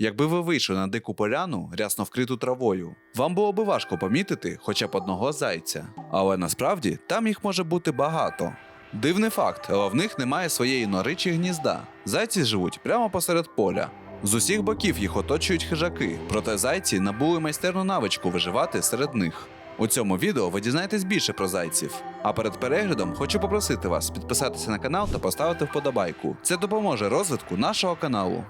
Якби ви вийшли на дику поляну, рясно вкриту травою, вам було би важко помітити хоча б одного зайця. Але насправді там їх може бути багато. Дивний факт, але в них немає своєї нори чи гнізда. Зайці живуть прямо посеред поля. З усіх боків їх оточують хижаки, проте зайці набули майстерну навичку виживати серед них. У цьому відео ви дізнаєтесь більше про зайців. А перед переглядом хочу попросити вас підписатися на канал та поставити вподобайку. Це допоможе розвитку нашого каналу.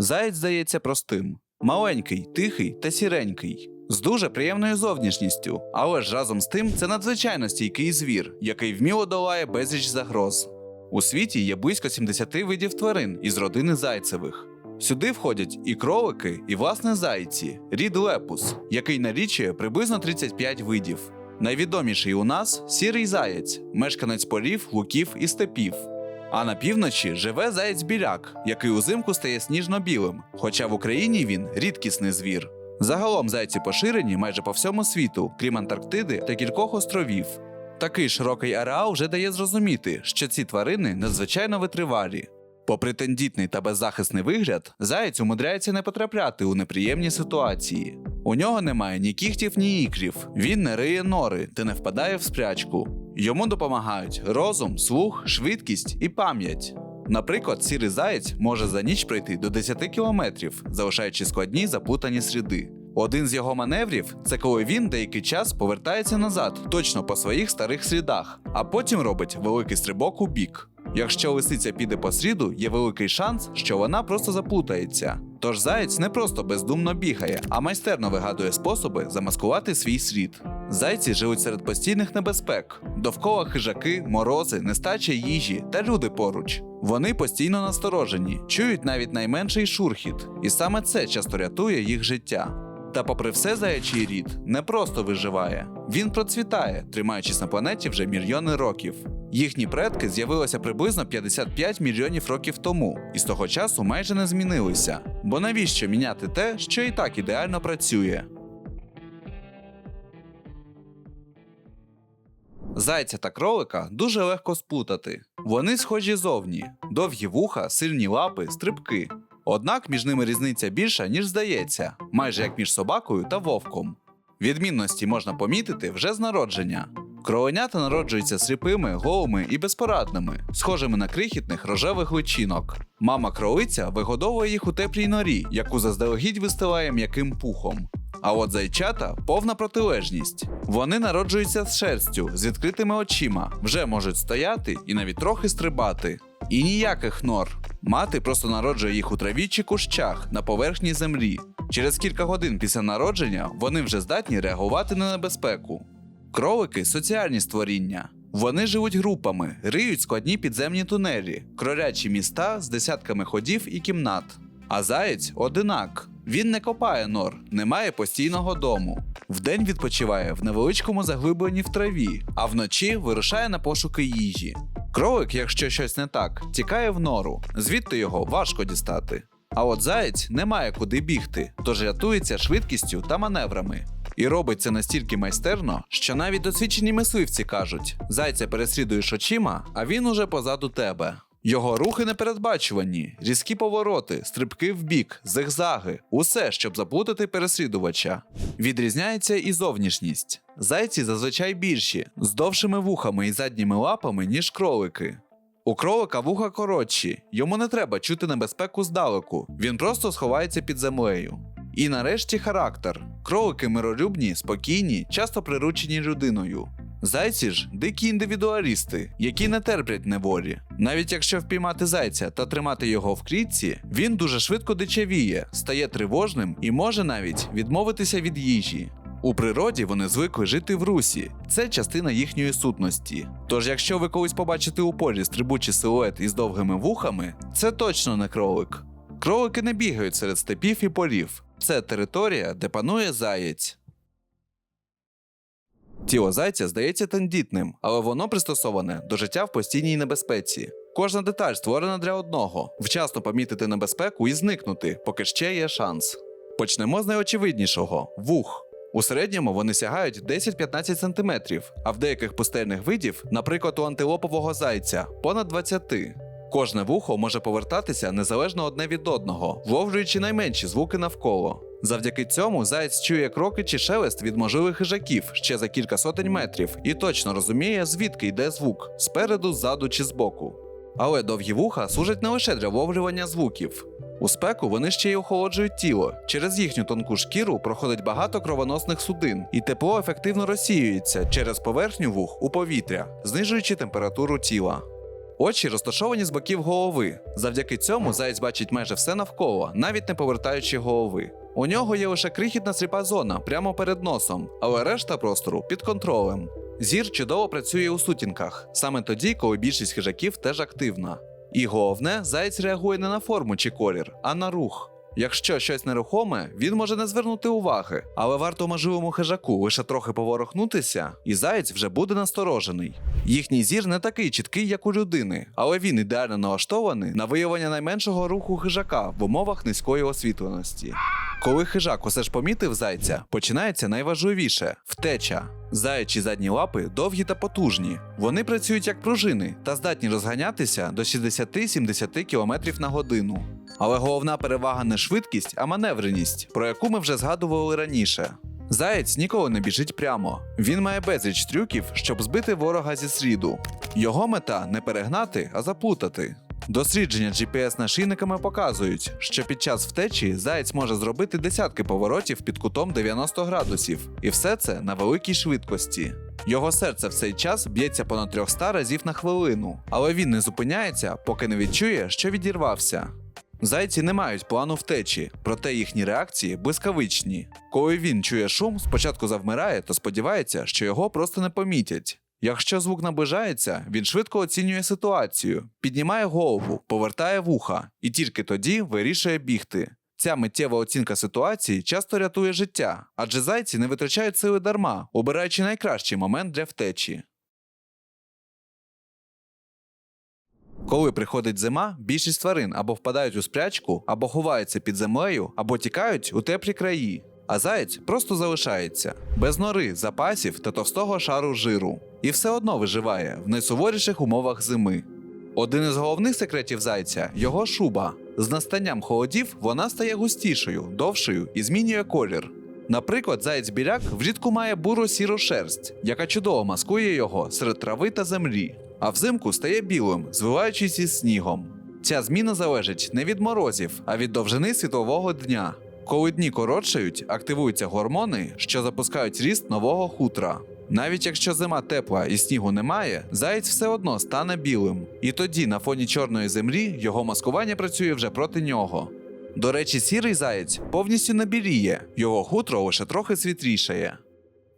Заєць здається простим. Маленький, тихий та сіренький, з дуже приємною зовнішністю, але ж разом з тим це надзвичайно стійкий звір, який вміло долає безліч загроз. У світі є близько 70 видів тварин із родини зайцевих. Сюди входять і кролики, і власне зайці, рід лепус, який налічує приблизно 35 видів. Найвідоміший у нас сірий заєць, мешканець полів, луків і степів. А на півночі живе заєць біляк, який узимку стає сніжно-білим, хоча в Україні він рідкісний звір. Загалом зайці поширені майже по всьому світу, крім Антарктиди та кількох островів. Такий широкий ареал вже дає зрозуміти, що ці тварини надзвичайно витривалі. Попри тендітний та беззахисний вигляд, заєць умудряється не потрапляти у неприємні ситуації. У нього немає ні кігтів, ні ікрів. Він не риє нори та не впадає в спрячку. Йому допомагають розум, слух, швидкість і пам'ять. Наприклад, сірий заєць може за ніч пройти до 10 кілометрів, залишаючи складні заплутані сліди. Один з його маневрів це коли він деякий час повертається назад, точно по своїх старих слідах, а потім робить великий стрибок у бік. Якщо лисиця піде по сліду, є великий шанс, що вона просто заплутається. Тож заєць не просто бездумно бігає, а майстерно вигадує способи замаскувати свій слід. Зайці живуть серед постійних небезпек, довкола хижаки, морози, нестача їжі та люди поруч. Вони постійно насторожені, чують навіть найменший шурхіт, і саме це часто рятує їх життя. Та, попри все, заячий рід не просто виживає, він процвітає, тримаючись на планеті вже мільйони років. Їхні предки з'явилися приблизно 55 мільйонів років тому, і з того часу майже не змінилися. Бо навіщо міняти те, що і так ідеально працює? Зайця та кролика дуже легко сплутати. Вони схожі зовні: довгі вуха, сильні лапи, стрибки. Однак між ними різниця більша, ніж здається, майже як між собакою та вовком. Відмінності можна помітити вже з народження. Кроленята народжуються сліпими, голими і безпорадними, схожими на крихітних рожевих личинок. Мама кролиця вигодовує їх у теплій норі, яку заздалегідь вистилає м'яким пухом. А от зайчата повна протилежність. Вони народжуються з шерстю, з відкритими очима, вже можуть стояти і навіть трохи стрибати. І ніяких нор. Мати просто народжує їх у траві чи кущах на поверхні землі. Через кілька годин після народження вони вже здатні реагувати на небезпеку. Кролики соціальні створіння. Вони живуть групами, риють складні підземні тунелі, кролячі міста з десятками ходів і кімнат. А заєць одинак. Він не копає нор, не має постійного дому. Вдень відпочиває в невеличкому заглибленні в траві, а вночі вирушає на пошуки їжі. Кролик, якщо щось не так, тікає в нору, звідти його важко дістати. А от заєць не має куди бігти, тож рятується швидкістю та маневрами. І робить це настільки майстерно, що навіть досвідчені мисливці кажуть: зайця переслідуєш очима, а він уже позаду тебе. Його рухи непередбачувані, різкі повороти, стрибки в бік, зигзаги, усе, щоб заплутати переслідувача. Відрізняється і зовнішність. Зайці зазвичай більші, з довшими вухами і задніми лапами, ніж кролики. У кролика вуха коротші, йому не треба чути небезпеку здалеку, він просто сховається під землею. І нарешті характер. Кролики миролюбні, спокійні, часто приручені людиною. Зайці ж дикі індивідуалісти, які не терплять неволі. Навіть якщо впіймати зайця та тримати його в клітці, він дуже швидко дичавіє, стає тривожним і може навіть відмовитися від їжі. У природі вони звикли жити в русі, це частина їхньої сутності. Тож, якщо ви колись побачите у полі стрибучий силует із довгими вухами, це точно не кролик. Кролики не бігають серед степів і полів. Це територія, де панує заєць. Тіло зайця здається тендітним, але воно пристосоване до життя в постійній небезпеці. Кожна деталь створена для одного вчасно помітити небезпеку і зникнути, поки ще є шанс. Почнемо з найочевиднішого вух. У середньому вони сягають 10-15 см, а в деяких пустельних видів, наприклад, у антилопового зайця, понад 20. Кожне вухо може повертатися незалежно одне від одного, вловлюючи найменші звуки навколо. Завдяки цьому заєць чує кроки чи шелест від можливих хижаків ще за кілька сотень метрів і точно розуміє, звідки йде звук спереду, ззаду чи збоку. Але довгі вуха служать не лише для вловлювання звуків. У спеку вони ще й охолоджують тіло. Через їхню тонку шкіру проходить багато кровоносних судин, і тепло ефективно розсіюється через поверхню вух у повітря, знижуючи температуру тіла. Очі розташовані з боків голови. Завдяки цьому заєць бачить майже все навколо, навіть не повертаючи голови. У нього є лише крихітна сліпа зона прямо перед носом, але решта простору під контролем. Зір чудово працює у сутінках, саме тоді, коли більшість хижаків теж активна. І головне, заєць реагує не на форму чи колір, а на рух. Якщо щось нерухоме, він може не звернути уваги, але варто можливому хижаку лише трохи поворухнутися, і заєць вже буде насторожений. Їхній зір не такий чіткий, як у людини, але він ідеально налаштований на виявлення найменшого руху хижака в умовах низької освітленості. Коли хижак усе ж помітив зайця, починається найважливіше втеча. Заячі задні лапи довгі та потужні. Вони працюють як пружини та здатні розганятися до 60-70 км на годину. Але головна перевага не швидкість, а маневреність, про яку ми вже згадували раніше. Заєць ніколи не біжить прямо. Він має безліч трюків, щоб збити ворога зі сліду. Його мета не перегнати, а заплутати. Дослідження GPS-нашийниками показують, що під час втечі заєць може зробити десятки поворотів під кутом 90 градусів, і все це на великій швидкості. Його серце в цей час б'ється понад 300 разів на хвилину, але він не зупиняється, поки не відчує, що відірвався. Зайці не мають плану втечі, проте їхні реакції блискавичні. Коли він чує шум, спочатку завмирає, то сподівається, що його просто не помітять. Якщо звук наближається, він швидко оцінює ситуацію, піднімає голову, повертає вуха і тільки тоді вирішує бігти. Ця миттєва оцінка ситуації часто рятує життя, адже зайці не витрачають сили дарма, обираючи найкращий момент для втечі. Коли приходить зима, більшість тварин або впадають у спрячку, або ховаються під землею, або тікають у теплі краї. А заєць просто залишається без нори, запасів та товстого шару жиру. І все одно виживає в найсуворіших умовах зими. Один із головних секретів зайця його шуба. З настанням холодів вона стає густішою, довшою і змінює колір. Наприклад, заєць біляк влітку має буру сіру шерсть, яка чудово маскує його серед трави та землі, а взимку стає білим, звиваючись із снігом. Ця зміна залежить не від морозів, а від довжини світлового дня. Коли дні коротшають, активуються гормони, що запускають ріст нового хутра. Навіть якщо зима тепла і снігу немає, заєць все одно стане білим. І тоді на фоні чорної землі його маскування працює вже проти нього. До речі, сірий заєць повністю не його хутро лише трохи світрішає.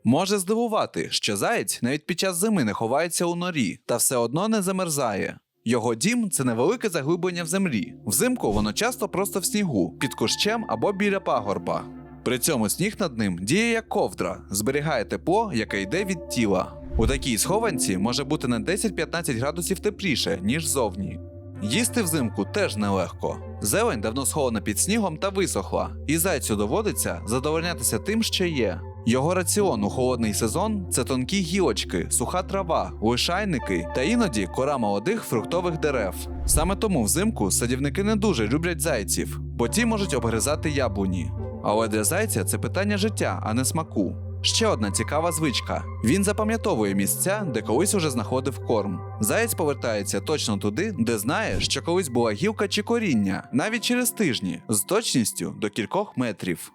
Може здивувати, що заєць навіть під час зими не ховається у норі та все одно не замерзає. Його дім це невелике заглиблення в землі. Взимку воно часто просто в снігу, під кущем або біля пагорба. При цьому сніг над ним діє як ковдра, зберігає тепло, яке йде від тіла. У такій схованці може бути на 10-15 градусів тепліше, ніж зовні. Їсти взимку теж нелегко. Зелень давно схована під снігом та висохла, і зайцю доводиться задовольнятися тим, що є. Його раціон у холодний сезон це тонкі гілочки, суха трава, лишайники та іноді кора молодих фруктових дерев. Саме тому взимку садівники не дуже люблять зайців, бо ті можуть обгризати яблуні. Але для зайця це питання життя, а не смаку. Ще одна цікава звичка: він запам'ятовує місця, де колись уже знаходив корм. Заєць повертається точно туди, де знає, що колись була гілка чи коріння, навіть через тижні, з точністю до кількох метрів.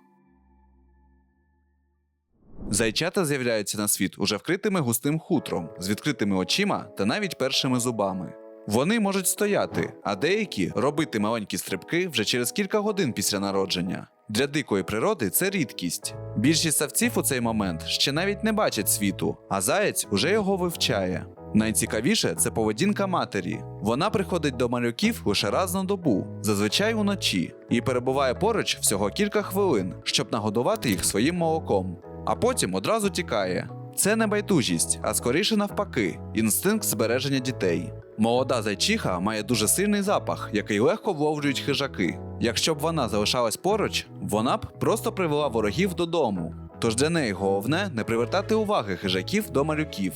Зайчата з'являються на світ уже вкритими густим хутром, з відкритими очима та навіть першими зубами. Вони можуть стояти, а деякі робити маленькі стрибки вже через кілька годин після народження. Для дикої природи це рідкість. Більшість савців у цей момент ще навіть не бачать світу, а заєць уже його вивчає. Найцікавіше це поведінка матері. Вона приходить до малюків лише раз на добу, зазвичай уночі, і перебуває поруч всього кілька хвилин, щоб нагодувати їх своїм молоком, а потім одразу тікає. Це не байдужість, а скоріше навпаки, інстинкт збереження дітей. Молода зайчиха має дуже сильний запах, який легко вловлюють хижаки. Якщо б вона залишалась поруч, вона б просто привела ворогів додому. Тож для неї головне не привертати уваги хижаків до малюків.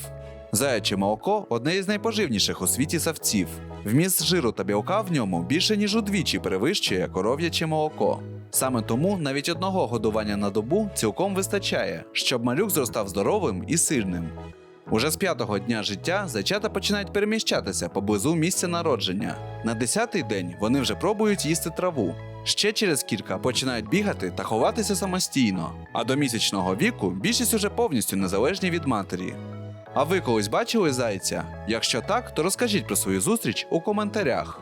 Заяче молоко одне із найпоживніших у світі савців. Вміст жиру та білка в ньому більше ніж удвічі перевищує коров'яче молоко. Саме тому навіть одного годування на добу цілком вистачає, щоб малюк зростав здоровим і сильним. Уже з п'ятого дня життя зайчата починають переміщатися поблизу місця народження. На десятий день вони вже пробують їсти траву. Ще через кілька починають бігати та ховатися самостійно. А до місячного віку більшість уже повністю незалежні від матері. А ви колись бачили зайця? Якщо так, то розкажіть про свою зустріч у коментарях.